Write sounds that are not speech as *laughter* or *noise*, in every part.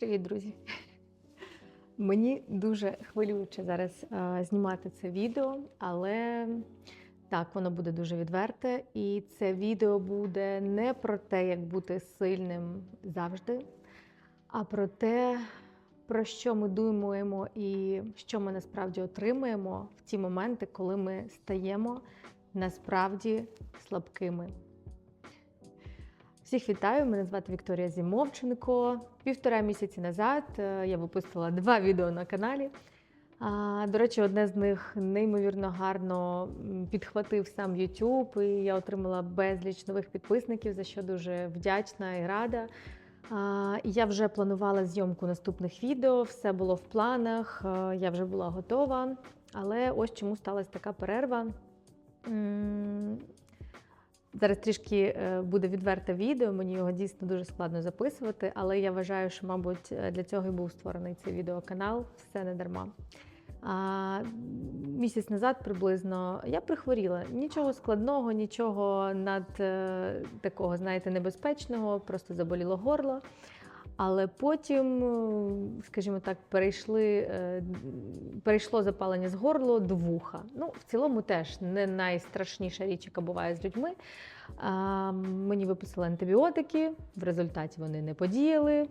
Привіт, друзі! Мені дуже хвилююче зараз е, знімати це відео, але так, воно буде дуже відверте. І це відео буде не про те, як бути сильним завжди, а про те, про що ми думаємо і що ми насправді отримуємо в ті моменти, коли ми стаємо насправді слабкими. Всіх вітаю! Мене звати Вікторія Зімовченко. Півтора місяці назад е, я випустила два відео на каналі. До речі, одне з них неймовірно гарно підхватив сам YouTube, і я отримала безліч нових підписників, за що дуже вдячна і рада. Я вже планувала зйомку наступних відео, все було в планах, е, я вже була готова. Але ось чому сталася така перерва. Зараз трішки е, буде відверте відео, мені його дійсно дуже складно записувати, але я вважаю, що, мабуть, е, для цього і був створений цей відеоканал. Все не дарма. А, місяць назад приблизно я прихворіла. Нічого складного, нічого над е, такого, знаєте, небезпечного, просто заболіло горло. Але потім, е, скажімо так, перейшли, е, перейшло запалення з горло до вуха. Ну, в цілому теж не найстрашніша річ, яка буває з людьми. А, Мені виписали антибіотики, в результаті вони не подіяли.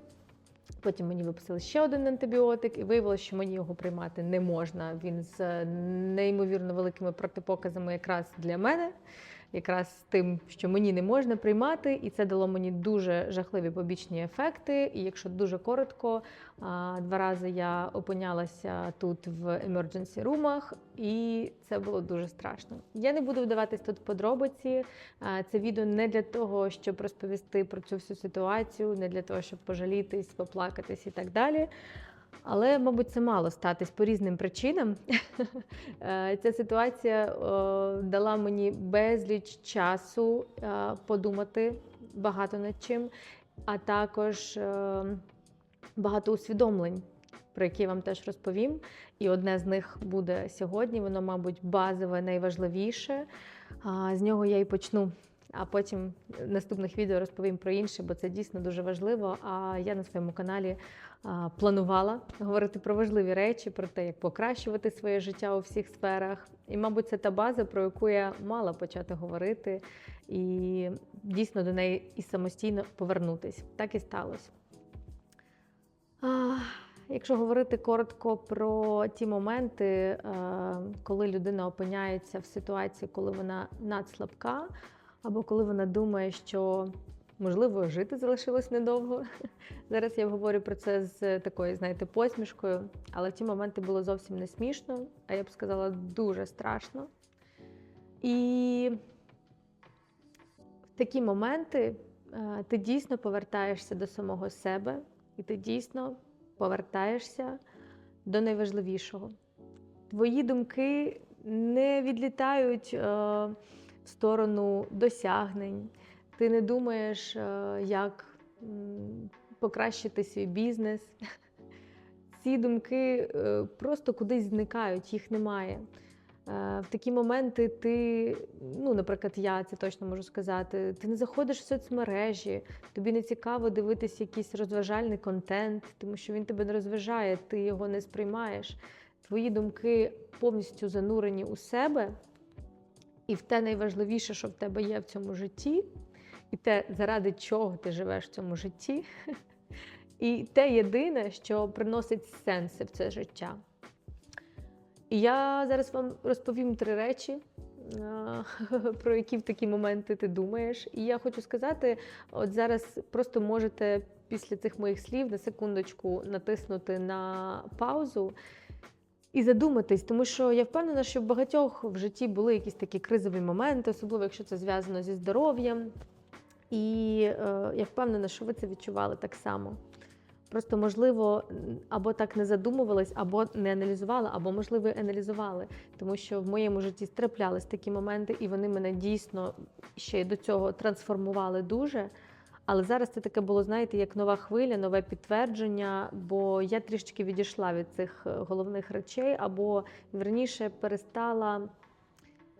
Потім мені виписали ще один антибіотик, і виявилося, що мені його приймати не можна. Він з неймовірно великими протипоказами якраз для мене, якраз тим, що мені не можна приймати, і це дало мені дуже жахливі побічні ефекти. І якщо дуже коротко, два рази я опинялася тут в емердженсі румах, і це було дуже страшно. Я не буду вдаватись тут подробиці. Це відео не для того, щоб розповісти про цю всю ситуацію, не для того, щоб пожалітись, поплакатись і так далі. Але, мабуть, це мало статись по різним причинам. *laughs* Е, Ця ситуація е, дала мені безліч часу е, подумати багато над чим, а також багато усвідомлень, про які я вам теж розповім. І одне з них буде сьогодні. Воно, мабуть, базове, найважливіше. З нього я і почну. А потім в наступних відео розповім про інше, бо це дійсно дуже важливо. А я на своєму каналі планувала говорити про важливі речі, про те, як покращувати своє життя у всіх сферах. І, мабуть, це та база, про яку я мала почати говорити, і дійсно до неї і самостійно повернутись. Так і сталося. Якщо говорити коротко про ті моменти, е, коли людина опиняється в ситуації, коли вона надслабка, або коли вона думає, що можливо жити залишилось недовго. *laughs* Зараз я говорю про це з такою, знаєте, посмішкою, але в ті моменти було зовсім не смішно, а я б сказала, дуже страшно. І в такі моменти е, ти дійсно повертаєшся до самого себе, і ти дійсно повертаєшся до найважливішого. Твої думки не відлітають е, сторону досягнень. Ти не думаєш, е, як покращити свій бізнес. *laughs* Ці думки е, просто кудись зникають, їх немає. Е, В такі моменти ти, ну, наприклад, я це точно можу сказати, ти не заходиш в соцмережі, тобі не цікаво дивитися якийсь розважальний контент, тому що він тебе не розважає, ти його не сприймаєш. Твої думки повністю занурені у себе, і в те найважливіше, що в тебе є в цьому житті, і те, заради чого ти живеш в цьому житті, *laughs* і те єдине, що приносить сенси в це життя. І я зараз вам розповім три речі, *laughs* про які в такі моменти ти думаєш. І я хочу сказати: от зараз просто можете після цих моїх слів на секундочку натиснути на паузу. І задуматись, тому що я впевнена, що в багатьох в житті були якісь такі кризові моменти, особливо якщо це зв'язано зі здоров'ям. І е, я впевнена, що ви це відчували так само. Просто, можливо, або так не задумувались, або не аналізували, або, можливо, аналізували. Тому що в моєму житті траплялись такі моменти, і вони мене дійсно ще й до цього трансформували дуже. Але зараз це таке було, знаєте, як нова хвиля, нове підтвердження, бо я трішечки відійшла від цих е, головних речей, або верніше перестала,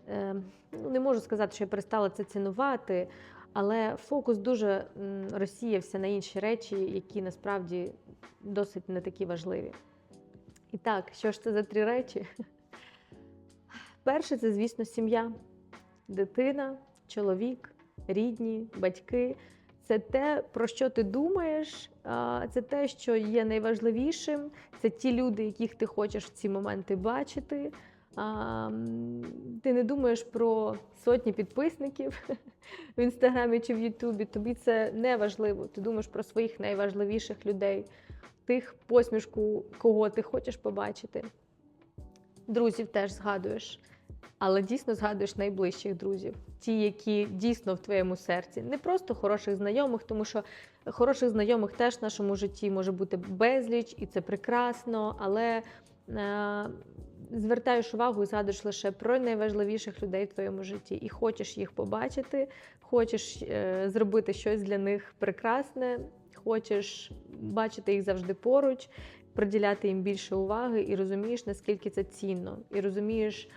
е, ну не можу сказати, що я перестала це цінувати, але фокус дуже розсіявся на інші речі, які насправді досить не такі важливі. І так, що ж це за три речі? Перше, це, звісно, сім'я, дитина, чоловік, рідні, батьки. Це те, про що ти думаєш, це те, що є найважливішим. Це ті люди, яких ти хочеш в ці моменти бачити. Ти не думаєш про сотні підписників *laughs* в інстаграмі чи в Ютубі. Тобі це не важливо. Ти думаєш про своїх найважливіших людей, тих посмішку, кого ти хочеш побачити. Друзів теж згадуєш, але дійсно згадуєш найближчих друзів, ті, які дійсно в твоєму серці, не просто хороших знайомих, тому що хороших знайомих теж в нашому житті може бути безліч, і це прекрасно, але е, звертаєш увагу і згадуєш лише про найважливіших людей в твоєму житті, і хочеш їх побачити, хочеш е, зробити щось для них прекрасне, хочеш бачити їх завжди поруч, приділяти їм більше уваги, і розумієш, наскільки це цінно, і розумієш.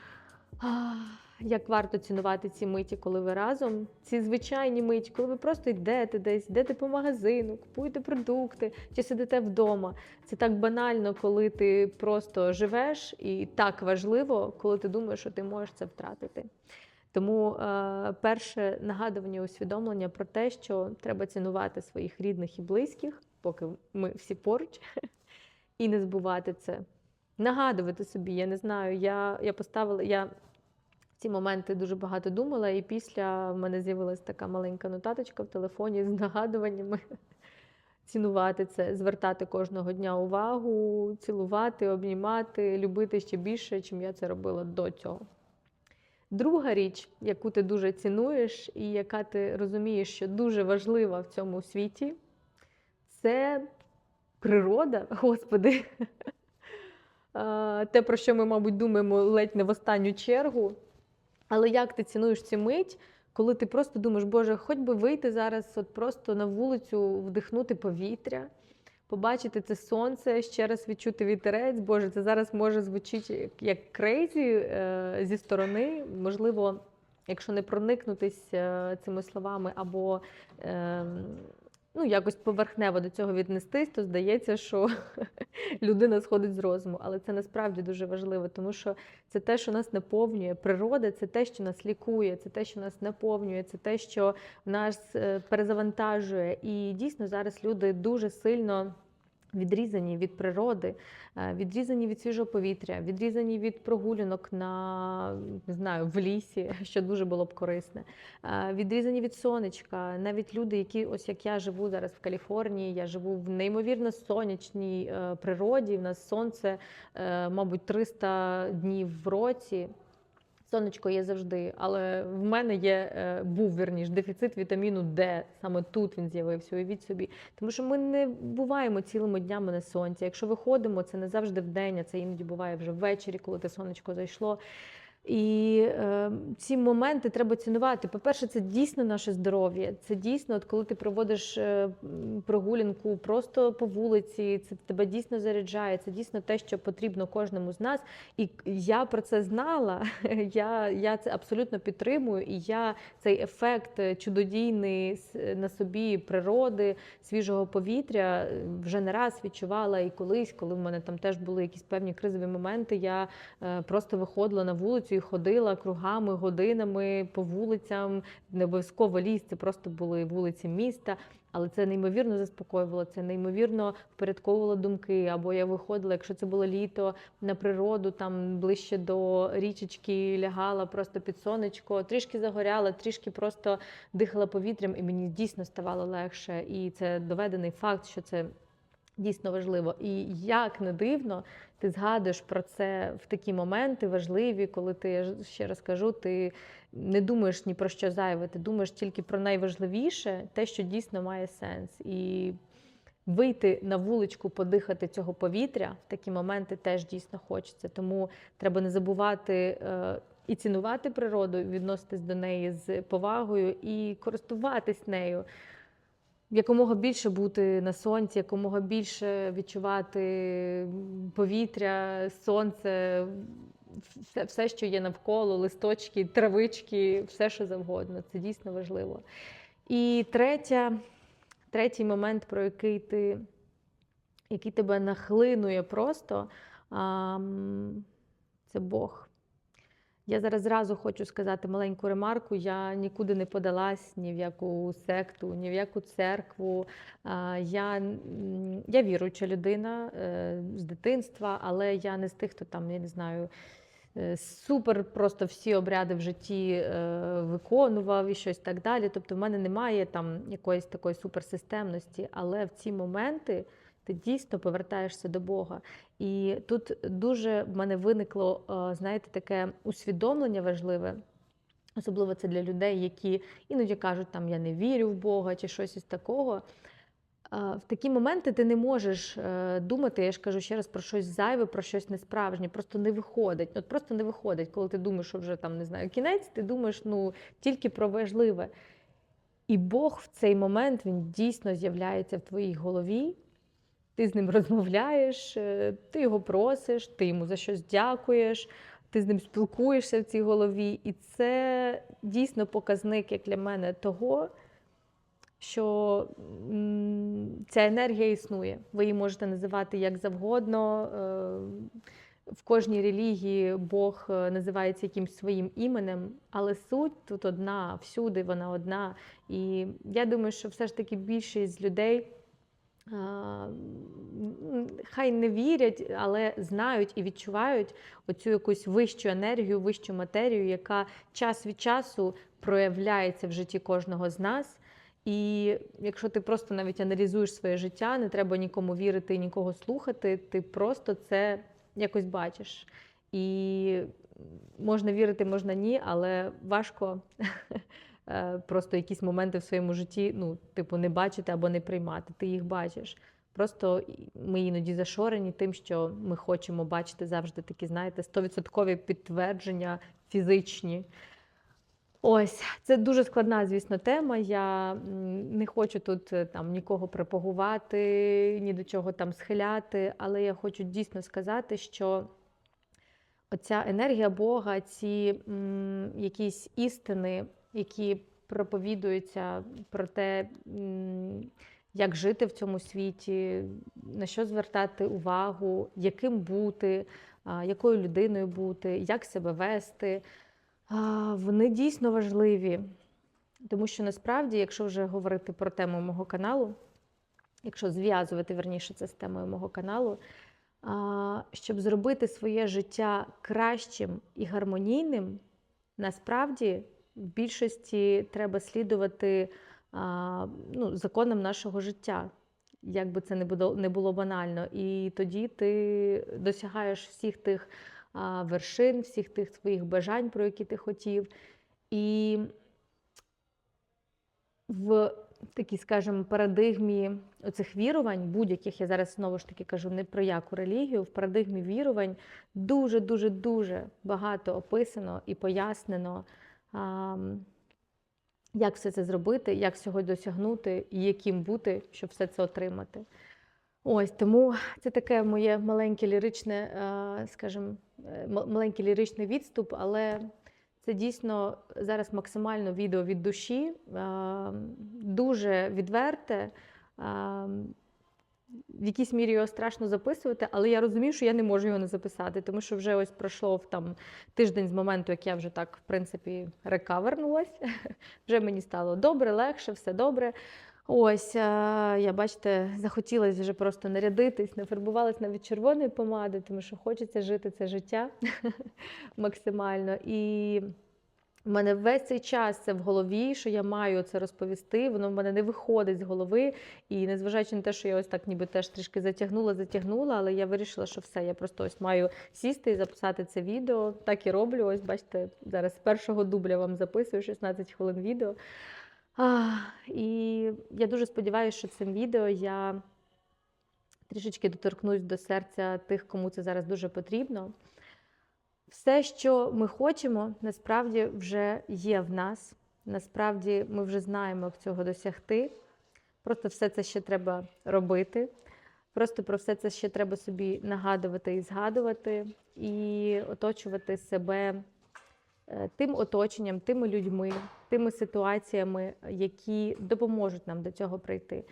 Як варто цінувати ці миті, коли ви разом, ці звичайні миті, коли ви просто йдете десь, йдете по магазину, купуєте продукти чи сидите вдома. Це так банально, коли ти просто живеш, і так важливо, коли ти думаєш, що ти можеш це втратити. Тому е, перше нагадування, усвідомлення про те, що треба цінувати своїх рідних і близьких, поки ми всі поруч, *laughs* і не збувати це. Нагадувати собі, я не знаю, я, я поставила. я ці моменти дуже багато думала, і після в мене з'явилась така маленька нотаточка в телефоні з нагадуваннями. *laughs* Цінувати це, звертати кожного дня увагу, цілувати, обнімати, любити ще більше, чим я це робила до цього. Друга річ, яку ти дуже цінуєш, і яка ти розумієш, що дуже важлива в цьому світі, це природа, *laughs* Господи. *laughs* Те, про що ми, мабуть, думаємо ледь не в останню чергу. Але як ти цінуєш цю мить, коли ти просто думаєш, Боже, хоч би вийти зараз от просто на вулицю, вдихнути повітря, побачити це сонце, ще раз відчути вітерець. Боже, це зараз може звучати як, крейзі е, зі сторони. Можливо, якщо не проникнутись е, цими словами або е, ну, якось поверхнево до цього віднестись, то здається, що *laughs* людина сходить з розуму. Але це насправді дуже важливо, тому що це те, що нас наповнює. Природа це те, що нас лікує, це те, що нас наповнює, це те, що нас е, перезавантажує. І дійсно зараз люди дуже сильно. Відрізані від природи, е, відрізані від свіжого повітря, відрізані від прогулянок на не знаю в лісі, *laughs* що дуже було б корисне. е, Відрізані від сонечка. Навіть люди, які ось як я живу зараз в Каліфорнії, я живу в неймовірно сонячній е, природі. В нас сонце, мабуть, 300 днів в році. Сонечко є завжди, але в мене є е, був верніш дефіцит вітаміну Д. Саме тут він з'явився. Уявіть собі, тому що ми не буваємо цілими днями на сонці. Якщо виходимо, це не завжди вдень, а це іноді буває вже ввечері, коли те сонечко зайшло. І е, ці моменти треба цінувати. По-перше, це дійсно наше здоров'я. Це дійсно, от коли ти проводиш е, прогулянку просто по вулиці, це тебе дійсно заряджає. Це дійсно те, що потрібно кожному з нас. І я про це знала. *laughs* Я, я це абсолютно підтримую. І я цей ефект е, чудодійний на собі природи, свіжого повітря е, вже не раз відчувала і колись, коли в мене там теж були якісь певні кризові моменти. Я е, просто виходила на вулицю і ходила кругами, годинами по вулицям. Не обов'язково ліс, це просто були вулиці міста. Але це неймовірно заспокоювало, це неймовірно впорядковувало думки. Або я виходила, якщо це було літо, на природу, там ближче до річечки лягала просто під сонечко, трішки загоряла, трішки просто дихала повітрям, і мені дійсно ставало легше. І це доведений факт, що це дійсно важливо. І як не дивно, ти згадуєш про це в такі моменти важливі, коли ти я ще раз кажу, ти не думаєш ні про що зайве, ти думаєш тільки про найважливіше, те, що дійсно має сенс. І вийти на вуличку, подихати цього повітря в такі моменти теж дійсно хочеться. Тому треба не забувати. е, І цінувати природу, відноситись до неї з повагою і користуватись нею якомога більше бути на сонці, якомога більше відчувати повітря, сонце, все, все, що є навколо, листочки, травички, все, що завгодно. Це дійсно важливо. І третя, третій момент, про який ти який тебе нахлинує просто, це Бог. Я зараз зразу хочу сказати маленьку ремарку. Я нікуди не подалась ні в яку секту, ні в яку церкву. Я, я віруюча людина е, з дитинства, але я не з тих, хто там, я не знаю, е, супер просто всі обряди в житті е, виконував і щось так далі. Тобто, в мене немає там якоїсь такої суперсистемності, але в ці моменти ти дійсно повертаєшся до Бога. І тут дуже в мене виникло, е, знаєте, таке усвідомлення важливе. Особливо це для людей, які іноді кажуть, там я не вірю в Бога чи щось із такого. В такі моменти ти не можеш е, думати, я ж кажу ще раз про щось зайве, про щось несправжнє. Просто не виходить. От просто не виходить, коли ти думаєш, що вже там не знаю, кінець, ти думаєш ну тільки про важливе. І Бог в цей момент він дійсно з'являється в твоїй голові. Ти з ним розмовляєш, е, ти його просиш, ти йому за щось дякуєш, ти з ним спілкуєшся в цій голові. І це дійсно показник, як для мене, того, що ця енергія існує. Ви її можете називати як завгодно. е, В кожній релігії Бог е, називається якимсь своїм іменем, але суть тут одна, всюди вона одна. І я думаю, що все ж таки більшість людей. Хай не вірять, але знають і відчувають оцю якусь вищу енергію, вищу матерію, яка час від часу проявляється в житті кожного з нас. І якщо ти просто навіть аналізуєш своє життя, не треба нікому вірити нікого слухати, ти просто це якось бачиш. І можна вірити, можна ні, але важко просто якісь моменти в своєму житті, ну, типу, не бачити або не приймати. Ти їх бачиш. Просто ми іноді зашорені тим, що ми хочемо бачити завжди такі, знаєте, стовідсоткові підтвердження фізичні. Ось, це дуже складна, звісно, тема. Я не хочу тут е, там нікого пропагувати, ні до чого там схиляти, але я хочу дійсно сказати, що оця енергія Бога, ці м, якісь істини, які проповідуються про те, як жити в цьому світі, на що звертати увагу, яким бути, якою людиною бути, як себе вести. Вони дійсно важливі, тому що насправді, якщо вже говорити про тему мого каналу, якщо зв'язувати верніше це з темою мого каналу, щоб зробити своє життя кращим і гармонійним, насправді в більшості треба слідувати а, ну, законам нашого життя. Як би це не було, не було банально. І тоді ти досягаєш всіх тих а, вершин, всіх тих своїх бажань, про які ти хотів. І в такій, скажімо, парадигмі оцих вірувань, будь-яких я зараз знову ж таки кажу не про яку релігію, в парадигмі вірувань дуже, дуже, дуже багато описано і пояснено, як все це зробити, як всього досягнути і яким бути, щоб все це отримати. Ось тому це таке моє маленьке ліричне, е, скажімо, е, маленький ліричний відступ, але це дійсно зараз максимально відео від душі, дуже відверте. В якійсь мірі його страшно записувати, але я розумію, що я не можу його не записати, тому що вже ось пройшло там тиждень з моменту, як я вже так, в принципі, рекавернулась. *laughs* Вже мені стало добре, легше, все добре. Ось, е, я бачите, захотілося вже просто нарядитись, нафарбувалась навіть червоною помадою, тому що хочеться жити це життя *laughs* максимально. І в мене весь цей час це в голові, що я маю це розповісти, воно в мене не виходить з голови. І незважаючи на те, що я ось так ніби теж трішки затягнула, затягнула, але я вирішила, що все, я просто ось маю сісти і записати це відео. Так і роблю. Ось бачите, зараз з першого дубля вам записую 16 хвилин відео. А, і я дуже сподіваюся, що цим відео я трішечки доторкнусь до серця тих, кому це зараз дуже потрібно. Все, що ми хочемо, насправді вже є в нас. Насправді ми вже знаємо, як цього досягти. Просто все це ще треба робити. Просто про все це ще треба собі нагадувати і згадувати, і оточувати себе е, тим оточенням, тими людьми, тими ситуаціями, які допоможуть нам до цього прийти.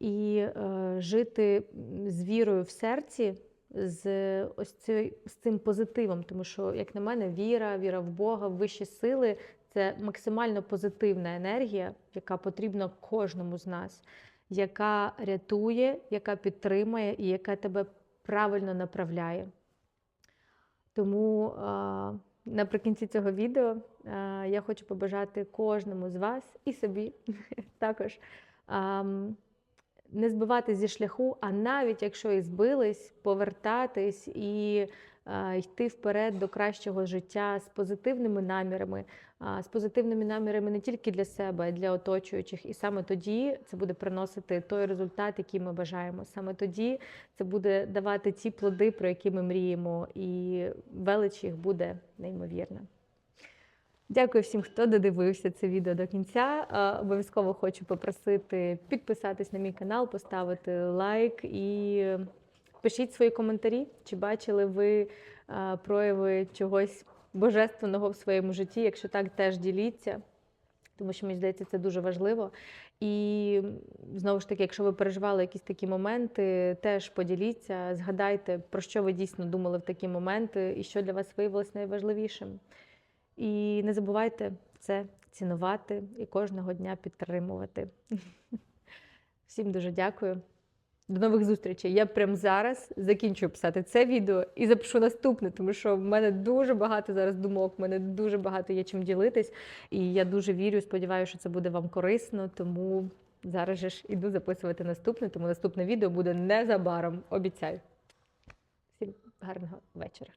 І е, жити з вірою в серці, з ось цей, з цим позитивом. Тому що, як на мене, віра, віра в Бога, в вищі сили це максимально позитивна енергія, яка потрібна кожному з нас, яка рятує, яка підтримує і яка тебе правильно направляє. Тому а, наприкінці цього відео а, я хочу побажати кожному з вас і собі *laughs* також не збивати зі шляху, а навіть якщо і збились, повертатись і а, йти вперед до кращого життя з позитивними намірами, з позитивними намірами не тільки для себе, а й для оточуючих. І саме тоді це буде приносити той результат, який ми бажаємо. Саме тоді це буде давати ті плоди, про які ми мріємо, і велич їх буде неймовірна. Дякую всім, хто додивився це відео до кінця. Е, Обов'язково хочу попросити підписатись на мій канал, поставити лайк і пишіть свої коментарі, чи бачили ви е, прояви чогось божественного в своєму житті. Якщо так, теж діліться, тому що мені здається, це дуже важливо. І знову ж таки, якщо ви переживали якісь такі моменти, теж поділіться, згадайте, про що ви дійсно думали в такі моменти і що для вас виявилось найважливішим. І не забувайте це цінувати і кожного дня підтримувати. *laughs* Всім дуже дякую. До нових зустрічей. Я прямо зараз закінчую писати це відео і запишу наступне, тому що в мене дуже багато зараз думок, в мене дуже багато є чим ділитись. І я дуже вірю, сподіваюся, що це буде вам корисно. Тому зараз ж іду записувати наступне, тому наступне відео буде незабаром. Обіцяю. Всім гарного вечора.